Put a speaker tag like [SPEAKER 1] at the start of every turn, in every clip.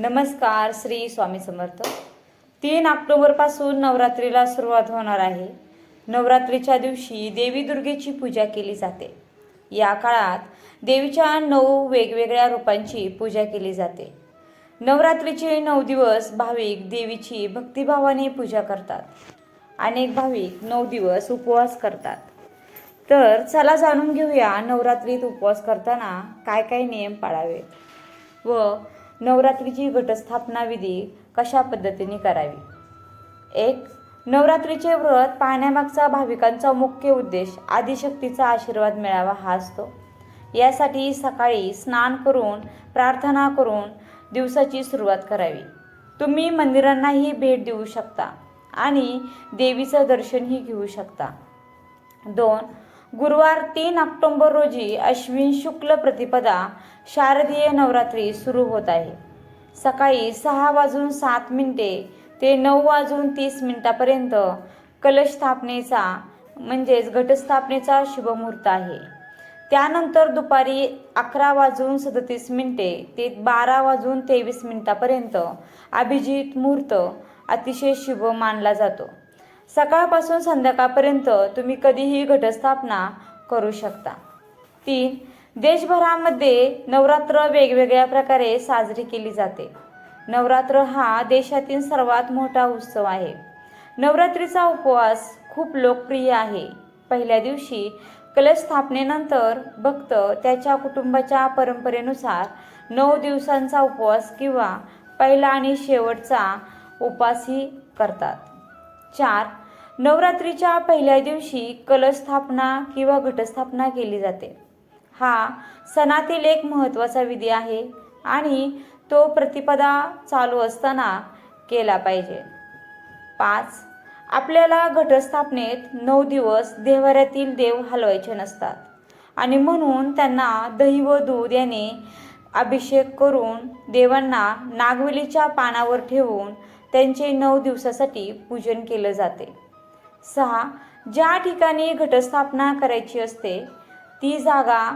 [SPEAKER 1] नमस्कार श्री स्वामी समर्थ. तीन ऑक्टोबरपासून नवरात्रीला सुरुवात होणार आहे. नवरात्रीच्या दिवशी देवी दुर्गेची पूजा केली जाते. या काळात देवीच्या नऊ वेगवेगळ्या रूपांची पूजा केली जाते. नवरात्रीचे नऊ दिवस भाविक देवीची भक्तिभावाने पूजा करतात. अनेक भाविक नऊ दिवस उपवास करतात. तर चला जाणून घेऊया नवरात्रीत उपवास करताना काय काय नियम पाळावेत व नवरात्रीची घटस्थापना विधी कशा पद्धतीने करावी? एक नवरात्रीचे व्रत पाहण्यामागचा भाविकांचा मुख्य उद्देश आदिशक्तीचा आशीर्वाद मिळावा हा असतो. यासाठी सकाळी स्नान करून प्रार्थना करून दिवसाची सुरुवात करावी. तुम्ही मंदिरांनाही भेट देऊ शकता आणि देवीचं दर्शनही घेऊ शकता. दोन गुरुवार तीन ऑक्टोंबर रोजी अश्विन शुक्ल प्रतिपदा शारदीय नवरात्री सुरू होत आहे. सकाळी सहा वाजून सात मिनिटे ते नऊ वाजून तीस मिनिटापर्यंत कलश स्थापनेचा म्हणजेच घटस्थापनेचा शुभमुहूर्त आहे. त्यानंतर दुपारी अकरा वाजून सदतीस मिनिटे ते बारा वाजून तेवीस मिनिटापर्यंत अभिजित मुहूर्त अतिशय शुभ मानला जातो. सकाळपासून संध्याकाळपर्यंत तुम्ही कधीही घटस्थापना करू शकता. तीन देशभरामध्ये नवरात्र वेगवेगळ्या प्रकारे साजरी केली जाते. नवरात्र हा देशातील सर्वात मोठा उत्सव आहे. नवरात्रीचा उपवास खूप लोकप्रिय आहे. पहिल्या दिवशी कलश स्थापनेनंतर भक्त त्याच्या कुटुंबाच्या परंपरेनुसार नऊ दिवसांचा उपवास किंवा पहिला आणि शेवटचा उपवासही करतात. चार नवरात्रीच्या पहिल्या दिवशी कलश स्थापना किंवा घटस्थापना केली जाते. हा सणातील एक महत्त्वाचा विधी आहे आणि तो प्रतिपदा चालू असताना केला पाहिजे. पाच आपल्याला घटस्थापनेत नऊ दिवस देवाऱ्यातील देव हलवायचे नसतात आणि म्हणून त्यांना दही व दूध याने अभिषेक करून देवांना नागवेलीच्या पानावर ठेवून त्यांचे नऊ दिवसासाठी पूजन केलं जाते. सहा ज्या ठिकाणी घटस्थापना करायची असते ती जागा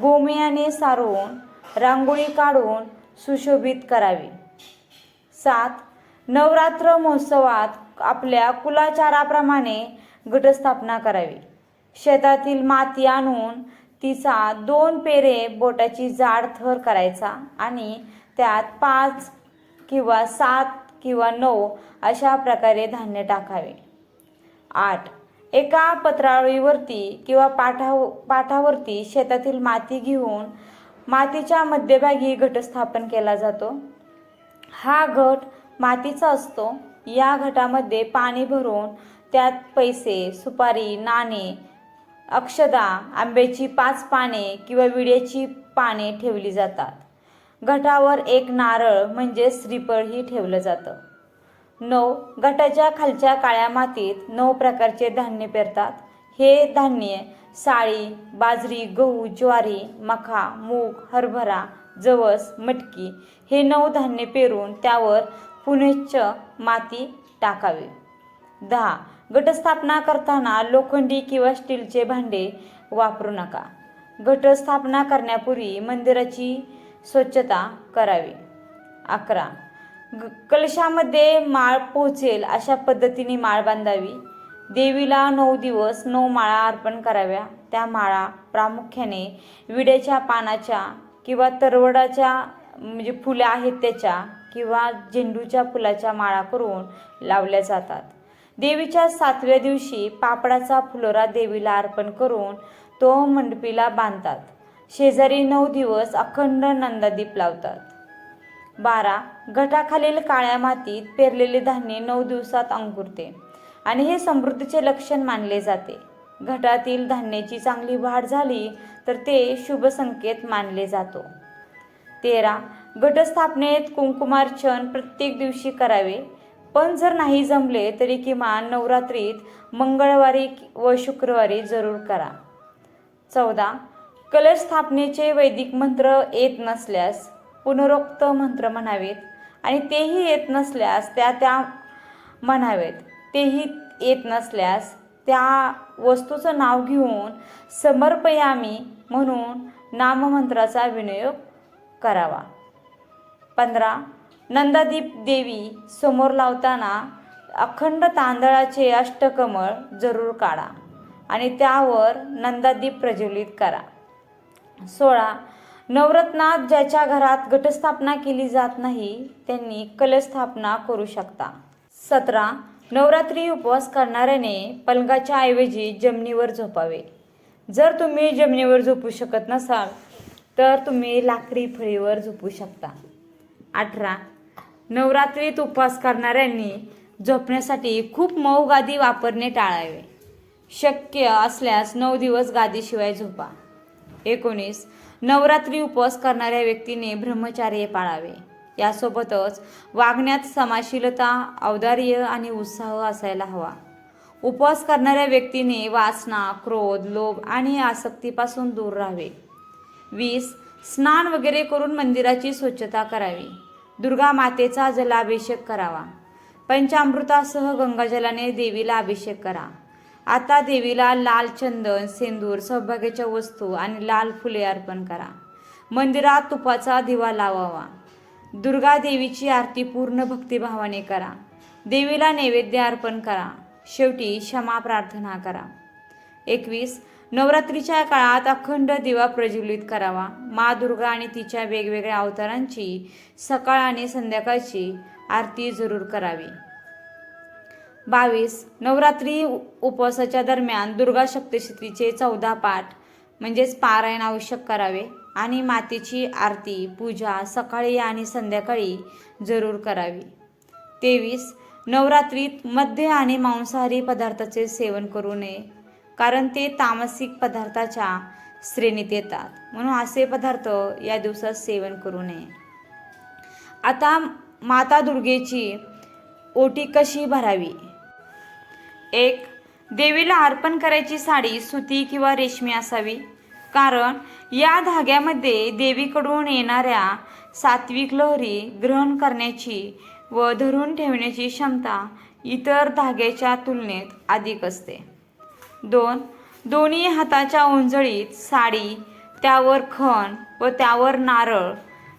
[SPEAKER 1] गोमयाने सारवून रांगोळी काढून सुशोभित करावी. सात नवरात्र महोत्सवात आपल्या कुलाचाराप्रमाणे घटस्थापना करावी. शेतातील माती आणून तिचा दोन पेरे बोटाची जाड थर करायचा आणि त्यात पाच किंवा सात किंवा नऊ अशा प्रकारे धान्य टाकावे. आठ एका पत्रावळीवरती किंवा पाठा पाठावरती शेतातील माती घेऊन मातीच्या मध्यभागी घट स्थापन केला जातो. हा घट मातीचा असतो. या घटामध्ये पाणी भरून त्यात पैसे सुपारी नाणे अक्षदा आंब्याची पाच पाने किंवा विड्याची पाने ठेवली जातात. घटावर एक नारळ म्हणजे श्रीफळही ठेवलं जातं. नऊ गटाच्या खालच्या काळ्या मातीत नऊ प्रकारचे धान्य पेरतात. हे धान्य साळी बाजरी गहू ज्वारी मका मूग हरभरा जवस मटकी हे नऊ धान्य पेरून त्यावर पुनश्च माती टाकावी. दहा घटस्थापना करताना लोखंडी किंवा स्टीलचे भांडे वापरू नका. घटस्थापना करण्यापूर्वी मंदिराची स्वच्छता करावी. अकरा. ग- कलशामध्ये माळ पोहोचेल अशा पद्धतीने माळ बांधावी. देवीला नऊ दिवस नऊ माळा अर्पण कराव्या. त्या माळा प्रामुख्याने विड्याच्या पानाच्या किंवा तरवडाच्या म्हणजे फुलं आहेत त्याच्या किंवा झेंडूच्या फुलाच्या माळा करून लावल्या जातात. देवीच्या सातव्या दिवशी पापडाचा फुलोरा देवीला अर्पण करून तो मंडपीला बांधतात. शेजारी नऊ दिवस अखंड नंदादीप लावतात. बारा घटाखालील काळ्या मातीत पेरलेले धान्य नऊ दिवसात अंकुरते आणि हे समृद्धीचे लक्षण मानले जाते. घटातील धान्याची चांगली वाढ झाली तर ते शुभ संकेत मानले जातो. तेरा घटस्थापनेत कुंकुमार्चन प्रत्येक दिवशी करावे. पण जर नाही जमले तरी किमान नवरात्रीत मंगळवारी व शुक्रवारी जरूर करा. चौदा कलश स्थापनेचे वैदिक मंत्र येत नसल्यास पुनरोक्त मंत्र म्हणावेत आणि तेही येत नसल्यास त्या त्या म्हणावेत. तेही येत नसल्यास त्या वस्तूचं नाव घेऊन समर्पयामी म्हणून नाममंत्राचा विनियोग करावा. पंधरा नंदादीप देवी समोर लावताना अखंड तांदळाचे अष्टकमळ जरूर काढा आणि त्यावर नंदादीप प्रज्वलित करा. सोळा. नवरत्नात ज्याच्या घरात घटस्थापना केली जात नाही त्यांनी कलस्थापना करू शकता. सतरा. नवरात्री उपवास करणाऱ्याने पलंगाच्या ऐवजी जमिनीवर झोपावे. जर तुम्ही जमिनीवर झोपू शकत नसाल तर तुम्ही लाकडी फळीवर झोपू शकता. अठरा. नवरात्रीत उपवास करणाऱ्यांनी झोपण्यासाठी खूप मऊ गादी वापरणे टाळावे. शक्य असल्यास नऊ दिवस गादीशिवाय झोपा. एकोणीस. नवरात्री उपवास करणाऱ्या व्यक्तीने ब्रह्मचार्य पाळावे. यासोबतच वागण्यात समाशीलता औदार्य आणि उत्साह असायला हवा. उपवास करणाऱ्या व्यक्तीने वासना क्रोध लोभ आणि आसक्तीपासून दूर राहावे. वीस. स्नान वगैरे करून मंदिराची स्वच्छता करावी. दुर्गा मातेचा जलाभिषेक करावा. पंचामृतासह गंगाजलाने देवीला अभिषेक करा. आता देवीला लाल चंदन सेंदूर सौभाग्याच्या वस्तू आणि लाल फुले अर्पण करा. मंदिरात तुपाचा दिवा लावावा. दुर्गा देवीची आरती पूर्ण भक्तिभावाने करा. देवीला नैवेद्य अर्पण करा. शेवटी क्षमा प्रार्थना करा. एकवीस नवरात्रीच्या काळात अखंड दिवा प्रज्वलित करावा. मा दुर्गा आणि तिच्या वेगवेगळ्या अवतारांची सकाळ आणि संध्याकाळची आरती जरूर करावी. बावीस नवरात्री उपवासाच्या दरम्यान दुर्गा सप्तशतीचे चौदा पाठ म्हणजेच पारायण आवश्यक करावे आणि मातेची आरती पूजा सकाळी आणि संध्याकाळी जरूर करावी. तेवीस नवरात्रीत मद्य आणि मांसाहारी पदार्थाचे सेवन करू नये कारण ते तामसिक पदार्थाच्या श्रेणीत येतात म्हणून असे पदार्थ या दिवसात सेवन करू नये. आता माता दुर्गेची ओटी कशी भरावी? एक देवीला अर्पण करायची साडी सुती किंवा रेशमी असावी. कारण या धाग्यामध्ये देवीकडून येणाऱ्या सात्विक लहरी ग्रहण करण्याची व धरून ठेवण्याची क्षमता इतर धाग्याच्या तुलनेत अधिक असते. दोन दोन्ही हाताच्या उंजळीत साडी त्यावर खण व त्यावर नारळ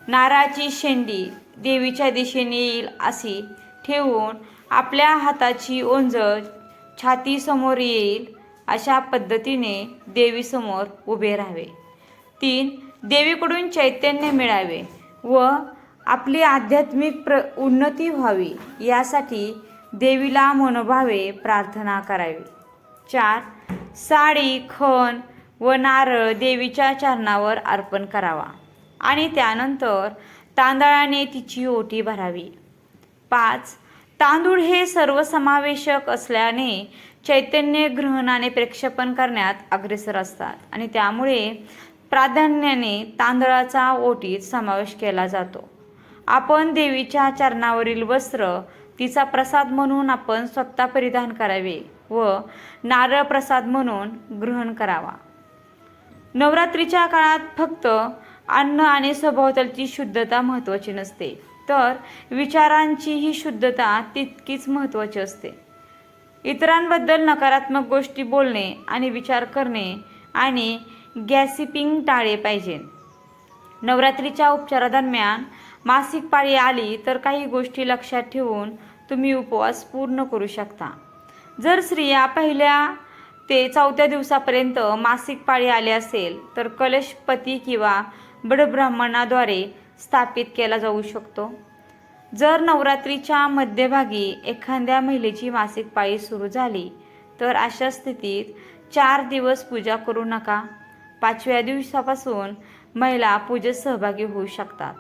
[SPEAKER 1] नारळाची शेंडी देवीच्या दिशेने येईल अशी ठेवून आपल्या हाताची ओंजळ छातीसमोर येईल अशा पद्धतीने देवीसमोर उभे राहावे. तीन देवीकडून चैतन्य मिळावे व आपली आध्यात्मिक प्र उन्नती व्हावी यासाठी देवीला मनोभावे प्रार्थना करावी. चार साडी खण व नारळ देवीच्या चरणावर अर्पण करावा आणि त्यानंतर तांदळाने तिची ओटी भरावी. पाच तांदूळ हे सर्वसमावेशक असल्याने चैतन्य ग्रहणाने प्रक्षेपण करण्यात अग्रेसर असतात आणि त्यामुळे प्राधान्याने तांदळाचा ओटीत समावेश केला जातो. आपण देवीच्या चरणावरील वस्त्र तिचा प्रसाद म्हणून आपण स्वतः परिधान करावे व नारळ प्रसाद म्हणून ग्रहण करावा. नवरात्रीच्या काळात फक्त अन्न आणि सभोवतालची शुद्धता महत्त्वाची नसते. तर विचारांची ही शुद्धता तितकीच महत्त्वाची असते. इतरांबद्दल नकारात्मक गोष्टी बोलणे आणि विचार करणे आणि गॅसिपिंग टाळले पाहिजे. नवरात्रीच्या उपचारादरम्यान मासिक पाळी आली तर काही गोष्टी लक्षात ठेवून तुम्ही उपवास पूर्ण करू शकता. जर स्त्रिया पहिल्या ते चौथ्या दिवसापर्यंत मासिक पाळी आली असेल तर कलश पती किंवा बडब्राह्मणाद्वारे स्थापित केला जाऊ शकतो. जर नवरात्रीच्या मध्यभागी एखाद्या महिलेची मासिक पाळी सुरू झाली तर अशा स्थितीत चार दिवस पूजा करू नका. पाचव्या दिवसापासून महिला पूजेत सहभागी होऊ शकतात.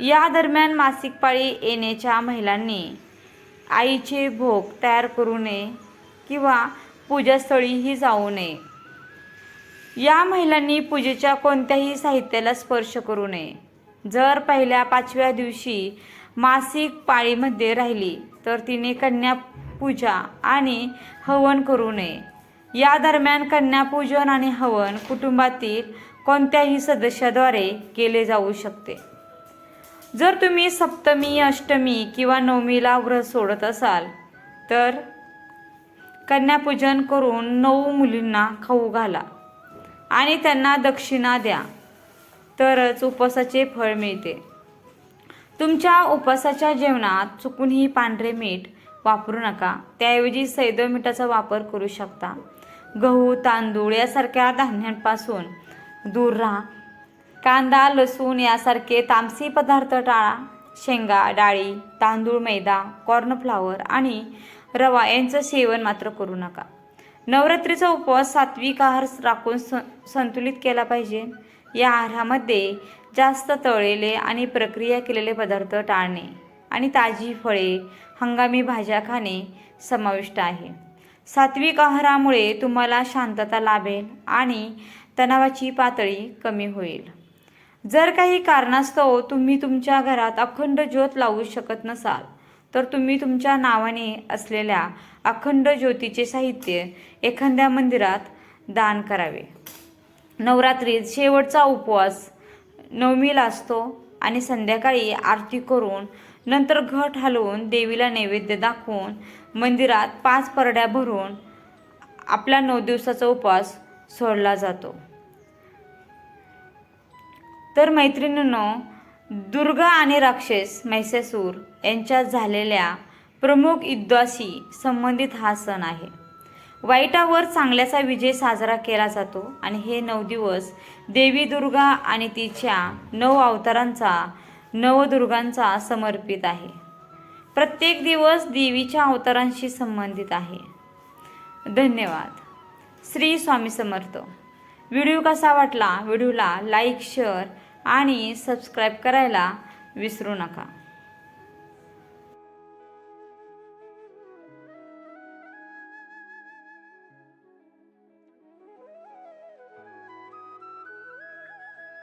[SPEAKER 1] या दरम्यान मासिक पाळी येण्याच्या महिलांनी आईचे भोग तयार करू नये किंवा पूजास्थळीही जाऊ नये. या महिलांनी पूजेच्या कोणत्याही साहित्याला स्पर्श करू नये. जर पहिल्या पाचव्या दिवशी मासिक पाळीमध्ये राहिली तर तिने कन्या पूजा आणि हवन करू नये. या दरम्यान कन्यापूजन आणि हवन कुटुंबातील कोणत्याही सदस्याद्वारे केले जाऊ शकते. जर तुम्ही सप्तमी अष्टमी किंवा नवमीला व्रत सोडत असाल तर कन्यापूजन करून नऊ मुलींना खाऊ घाला आणि त्यांना दक्षिणा द्या. तरच उपवासाचे फळ मिळते. तुमच्या उपवासाच्या जेवणात चुकूनही पांढरे मीठ वापरू नका. त्याऐवजी सैदो मिठाचा वापर करू शकता. गहू तांदूळ यासारख्या धान्यांपासून दूर राहा. कांदा लसूण यासारखे तामसी पदार्थ टाळा. शेंगा डाळी तांदूळ मैदा कॉर्नफ्लावर आणि रवा यांचं सेवन मात्र करू नका. नवरात्रीचा उपवास सात्विक आहार राखून स संतुलित केला पाहिजे. या आहारामध्ये जास्त तळलेले आणि प्रक्रिया केलेले पदार्थ टाळणे आणि ताजी फळे हंगामी भाज्या खाणे समाविष्ट आहे. सात्विक आहारामुळे तुम्हाला शांतता लाभेल आणि तणावाची पातळी कमी होईल. जर काही कारणास्तव तुम्ही तुमच्या घरात अखंड ज्योत लावू शकत नसाल तर तुम्ही तुमच्या नावाने असलेल्या अखंड ज्योतीचे साहित्य एखाद्या मंदिरात दान करावे. नवरात्रीत शेवटचा उपवास. नवमीला असतो आणि संध्याकाळी आरती करून नंतर घट हलवून देवीला नैवेद्य दाखवून मंदिरात पाच परड्या भरून आपला नऊ दिवसाचा उपवास सोडला जातो. तर मैत्रिणींनो दुर्गा आणि राक्षस मैसासूर यांच्यात झालेल्या प्रमुख युद्धाशी संबंधित हा सण आहे. वाईटावर चांगल्याचा विजय साजरा केला जातो. आणि हे नऊ दिवस देवी दुर्गा आणि तिच्या नऊ अवतारांचा नवदुर्गांचा समर्पित आहे. प्रत्येक दिवस देवीच्या अवतारांशी संबंधित आहे. धन्यवाद. श्री स्वामी समर्थ. व्हिडिओ कसा वाटला? व्हिडिओला लाईक शेअर आणि सबस्क्राईब करायला विसरू नका.